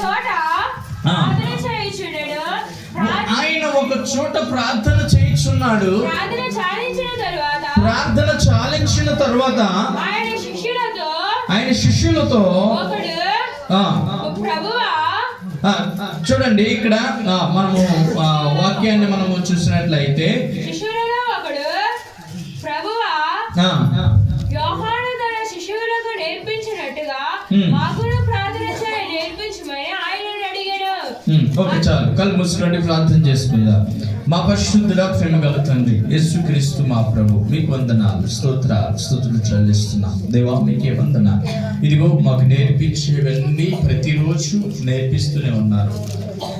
చోట ఆయన ఒక చోట ప్రార్థన చేయించున్నాడు. ప్రార్థన చాలించిన తరువాత ఆయన శిష్యులతో చూడండి ఇక్కడ మనము వాక్యాన్ని మనము చూసినట్లయితే Okay. ఓకే కళ్ళు మూసుకోండి ప్రార్థన చేసుకుందాం. మా పరిశుద్ధుడా ప్రేమ గల తండ్రి యేసుక్రీస్తు మా ప్రభు మీకు వందనాలు స్తోత్ర స్తోత్రులు చెల్లిస్తున్నాం. దేవా మీకే వందనాలు. ఇదిగో మాకు నేర్పించేవన్నీ ప్రతిరోజు నేర్పిస్తూనే ఉన్నారు.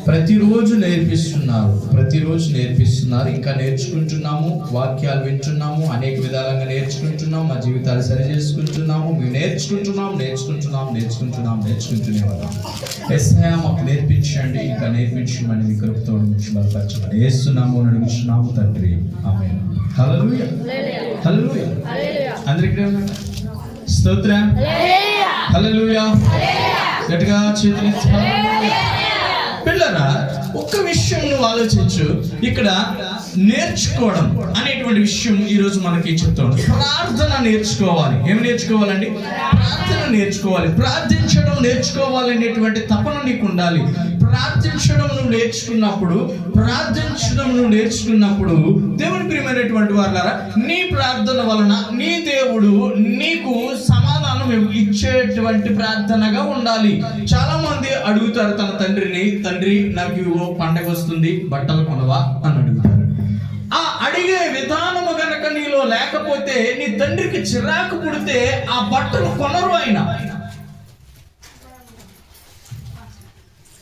ప్రతిరోజు నేర్పిస్తున్నారు. ప్రతిరోజు నేర్పిస్తున్నారు. ఇంకా నేర్చుకుంటున్నాము వాక్యాలు వింటున్నాము అనేక విధాలుగా నేర్చుకుంటున్నాము మా జీవితాలు సరి చేసుకుంటున్నాము మేము నేర్చుకుంటున్నాం నేర్చుకుంటున్నాం నేర్చుకుంటున్నాం నేర్చుకుంటూనే ఉన్నాం. ఎస్ఐ మాకు నేర్పించండి ఇంకా నేర్పించమని మీ కృపతో నుంచి బలపరచమని. వేస్తున్నాము నడుగుతున్నాము తండ్రి. ఆమె హల్లెలూయా. హల్లెలూయా. అందరికీ స్తోత్ర. హల్లెలూయా. గట్టిగా చేతులు పిల్లరా ఒక్క విషయం నువ్వు ఆలోచించు. ఇక్కడ నేర్చుకోవడం అనేటువంటి విషయం ఈరోజు మనకి చెప్తాం ప్రార్థన నేర్చుకోవాలి. ఏం నేర్చుకోవాలండి? ప్రార్థన నేర్చుకోవాలి. ప్రార్థించడం నేర్చుకోవాలి అనేటువంటి తపన నీకు ఉండాలి. ప్రార్థించడం నువ్వు నేర్చుకున్నప్పుడు ప్రార్థించడం నువ్వు నేర్చుకున్నప్పుడు దేవుని ప్రియమైనటువంటి వాళ్ళారా నీ ప్రార్థన వలన నీ దేవుడు నీకు సమాధానం ఇచ్చేటువంటి ప్రార్థనగా ఉండాలి. చాలా మంది అడుగుతారు తన తండ్రిని తండ్రి నాకు ఓ పండగ వస్తుంది బట్టలు కొనవా? అని అడుగుతారు. అడిగే విధానము గనక నీలో లేకపోతే నీ తండ్రికి చిరాకు పుడితే ఆ బట్టలు కొనరు ఆయన.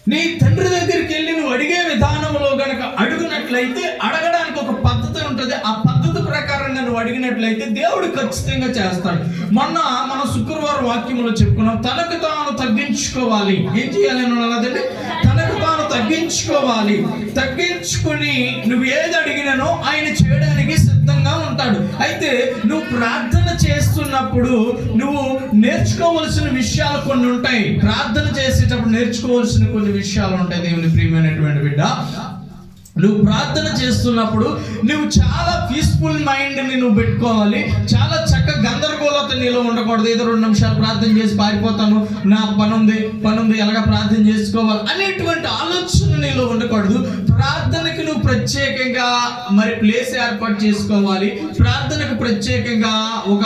నీ తండ్రి దగ్గరికి వెళ్ళి నువ్వు అడిగే విధానంలో గనక అడుగునట్లయితే అడగడానికి ఒక పద్ధతి ఉంటుంది. ఆ పద్ధతి ప్రకారంగా నువ్వు అడిగినట్లయితే దేవుడు ఖచ్చితంగా చేస్తాడు. మొన్న మన శుక్రవారం వాక్యంలో చెప్పుకున్నాం తనకు తాను తగ్గించుకోవాలి. ఏం చేయాలి అని అన్నదండి తగ్గించుకోవాలి. తగ్గించుకుని నువ్వు ఏది అడిగినానో ఆయన చేయడానికి సిద్ధంగా ఉంటాడు. అయితే నువ్వు ప్రార్థన చేస్తున్నప్పుడు నువ్వు నేర్చుకోవలసిన విషయాలు కొన్ని ఉంటాయి. ప్రార్థన చేసేటప్పుడు నేర్చుకోవాల్సిన కొన్ని విషయాలు ఉంటాయి దేవుని ప్రియమైనటువంటి బిడ్డ. నువ్వు ప్రార్థన చేస్తున్నప్పుడు నువ్వు చాలా పీస్ఫుల్ మైండ్ని నువ్వు పెట్టుకోవాలి. చాలా చక్క గందరగోళత నీలో ఉండకూడదు. ఏదో రెండు నిమిషాలు ప్రార్థన చేసి పారిపోతాను. నా పని ఉంది పని ఉంది ఎలాగ ప్రార్థన చేసుకోవాలి అనేటువంటి ఆలోచన నీలో ఉండకూడదు. ప్రార్థనకి నువ్వు ప్రత్యేకంగా మరి ప్లేస్ ఏర్పాటు చేసుకోవాలి. ప్రార్థనకు ప్రత్యేకంగా ఒక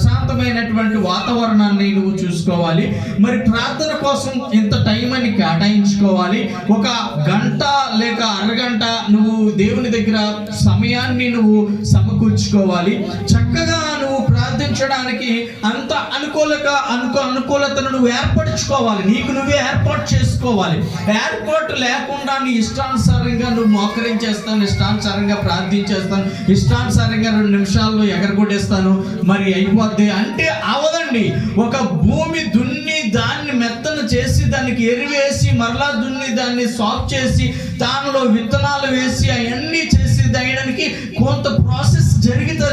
ప్రశాంతమైనటువంటి వాతావరణాన్ని నువ్వు చూసుకోవాలి. మరి ప్రార్థన కోసం ఇంత టైం అని కేటాయించుకోవాలి. ఒక గంట లేక అరగంట నువ్వు దేవుని దగ్గర సమయాన్ని నువ్వు సమకూర్చుకోవాలి. చక్కగా నువ్వు ప్రార్థించడానికి అంత అనుకూలక అనుకూ అనుకూలతను నువ్వు ఏర్పరచుకోవాలి. నీకు నువ్వే ఏర్పాటు చేసుకోవాలి. ఏర్పాటు లేకుండా నీ ఇష్టానుసారంగా నువ్వు మోకరించేస్తాను ఇష్టానుసారంగా ప్రార్థించేస్తాను ఇష్టానుసారంగా రెండు నిమిషాల్లో ఎగరగొట్టేస్తాను. మరి అయిపోద్ది అంటే అవదండి. ఒక భూమి దున్ని దాన్ని మెత్తను చేసి దానికి ఎరివేసి మరలా దున్ని దాన్ని సాఫ్ చేసి దానిలో విత్తనాలు వేసి అవన్నీ చేసి దయడానికి కొంత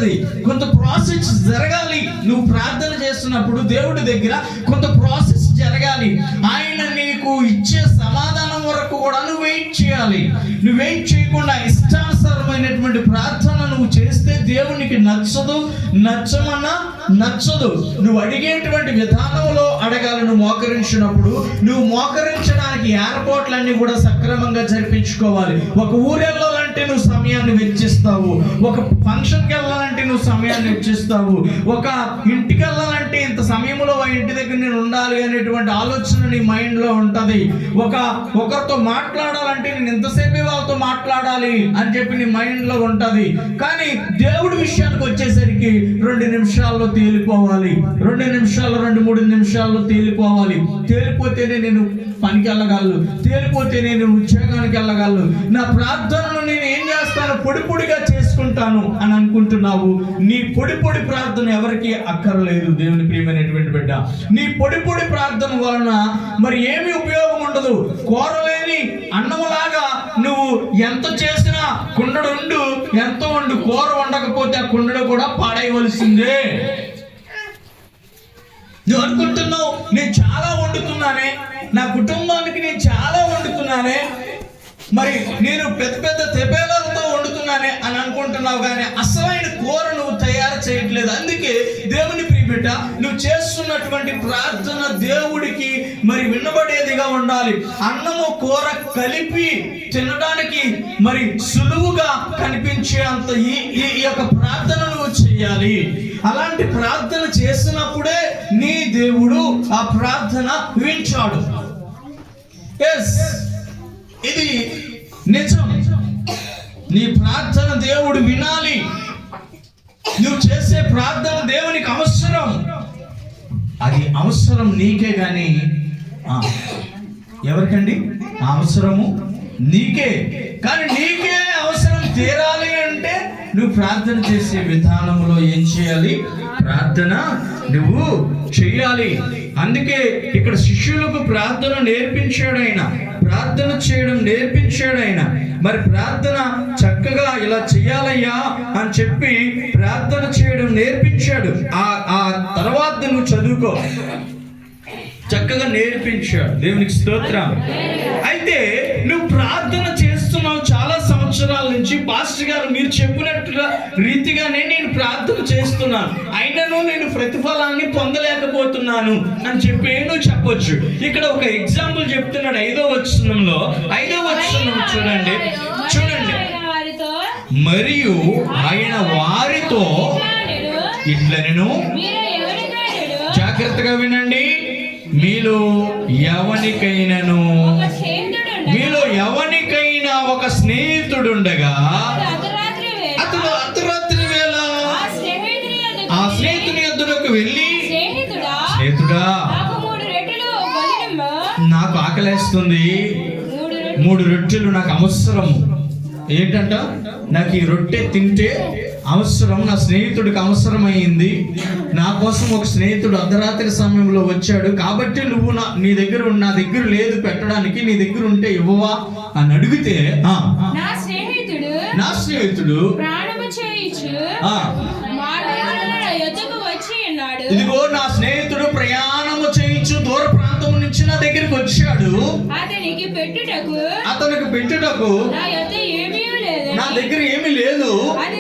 జరుగుతుంది. కొంత ప్రాసెస్ జరగాలి. నువ్వు ప్రార్థన చేస్తున్నప్పుడు దేవుడి దగ్గర కొంత ప్రాసెస్ జరగాలి. ఆయన నీకు ఇచ్చే సమాధానం వరకు కూడా నువ్వు వెయిట్ చేయాలి. నువ్వు వెయిట్ చేయకుండా ఇష్టానుసారమైనటువంటి ప్రార్థన నువ్వు చేస్తే దేవునికి నచ్చదు నచ్చమన్నా నచ్చదు. నువ్వు అడిగేటువంటి విధానంలో అడగాలి. నువ్వు మోకరించినప్పుడు నువ్వు మోకరించడానికి ఏర్పాట్లన్నీ కూడా సక్రమంగా జరిపించుకోవాలి. ఒక ఊరెల్లో వెళ్ళాలంటే నువ్వు సమయాన్ని వెచ్చిస్తావు. ఒక ఫంక్షన్కి వెళ్ళాలంటే నువ్వు సమయాన్ని వెచ్చిస్తావు. ఒక ఇంటికి వెళ్ళాలంటే ఇంత సమయంలో ఆ ఇంటి దగ్గర నేను ఉండాలి అనేటువంటి ఆలోచన నీ మైండ్లో ఉంటుంది. ఒక ఒకరితో మాట్లాడాలంటే నేను ఎంతసేపు వాళ్ళతో మాట్లాడాలి అని చెప్పి నీ మైండ్లో ఉంటుంది. కానీ దేవుడి విషయానికి వచ్చేసరికి రెండు నిమిషాల్లో తేలిపోవాలి. రెండు నిమిషాలు రెండు మూడు నిమిషాల్లో తేలిపోవాలి. తేలిపోతేనే నేను పనికి వెళ్ళగలను. తేలిపోతే నేను ఉద్యోగానికి వెళ్ళగలను. నా ప్రార్థనను నేను ఏం చేస్తాను? పొడి పొడిగా చేసుకుంటాను అని అనుకుంటున్నావు. నీ పొడి పొడి ప్రార్థన ఎవరికి అక్కర్లేదు దేవుని ప్రియమైనటువంటి బిడ్డ. నీ పొడి పొడి ప్రార్థన వలన మరి ఏమీ ఉపయోగం ఉండదు. కూరలేని అన్నములాగా నువ్వు ఎంత చేసినా కుండడు ఉండు ఎంత వండు కూర వండకపోతే ఆ కుండడు కూడా పాడేయవలసిందే నువ్వు అనుకుంటున్నావు నేను చాలా వండుతున్నానే. నా కుటుంబానికి నేను చాలా వండుతున్నానే. మరి నేను పెద్ద పెద్ద తెపేలతో వండుతున్నానే అని అనుకుంటున్నావు కానీ అసలైన కూర నువ్వు తయారు చేయట్లేదు. అందుకే దేవుని ప్రియబిడ్డ నువ్వు చేస్తున్నటువంటి ప్రార్థన దేవుడికి మరి వినబడేదిగా ఉండాలి. అన్నము కూర కలిపి తినడానికి మరి సులువుగా కనిపించే అంత ఈ ఈ యొక్క ప్రార్థన నువ్వు చేయాలి. అలాంటి ప్రార్థన చేసినప్పుడే నీ దేవుడు ఆ ప్రార్థన వించాడు ఎస్ ఇది నిజం. నీ ప్రార్థన దేవుడు వినాలి. నువ్వు చేసే ప్రార్థన దేవునికి అవసరం. అది అవసరం నీకే గాని ఎవరికండి? అవసరము నీకే. కానీ నీకే అవసరం తీరాలి అంటే నువ్వు ప్రార్థన చేసే విధానంలో ఏం చేయాలి? ప్రార్థన నువ్వు చేయాలి. అందుకే ఇక్కడ శిష్యులకు ప్రార్థన నేర్పించాడు ఆయన ప్రార్థన చేయడం నేర్పించాడు ఆయన మరి ప్రార్థన చక్కగా ఇలా చెయ్యాలయ్యా అని చెప్పి ప్రార్థన చేయడం నేర్పించాడు. ఆ ఆ తర్వాత నువ్వు చదువుకో. చక్కగా నేర్పించాడు. దేవునికి స్తోత్రం. అయితే నువ్వు ప్రార్థన చేస్తున్నావు చాలా సంవత్సరాల నుంచి. పాస్టర్ గారు మీరు చెప్పినట్టుగా రీతిగానే నేను ప్రార్థన చేస్తున్నాను. అయినను నేను ప్రతిఫలాన్ని పొందలేకపోతున్నాను అని చెప్పి నువ్వు చెప్పొచ్చు. ఇక్కడ ఒక ఎగ్జాంపుల్ చెప్తున్నాడు ఐదో వచనంలో. ఐదో వచనం చూడండి. చూడండి. మరియు ఆయన వారితో "ఇట్లానెను, ఇట్లా నేను జాగ్రత్తగా వినండి. మీలో ఎవనికైనాను మీలో ఎవనికైనా ఒక స్నేహితుడుండగా అతడు స్నేహితుడా నాకు ఆకలేస్తుంది. మూడు రొట్టెలు. నాకు అవసరము. ఏంటంట? నాకు ఈ రొట్టె తింటే అవసరం. నా స్నేహితుడికి అవసరమైంది. నా కోసం ఒక స్నేహితుడు అర్ధరాత్రి సమయంలో వచ్చాడు. కాబట్టి నువ్వు నా నీ దగ్గర ఉన్న- నా దగ్గర లేదు పెట్టడానికి నీ దగ్గర ఉంటే ఇవ్వవా అని అడిగితే నా స్నేహితుడు ఇదిగో నా స్నేహితుడు వచ్చాడు. అతనికి పెట్టుటకు అతనికి పెట్టుటకు నా యొద్ద ఏమీ లేదు. నా దగ్గర ఏమీ లేదు. అది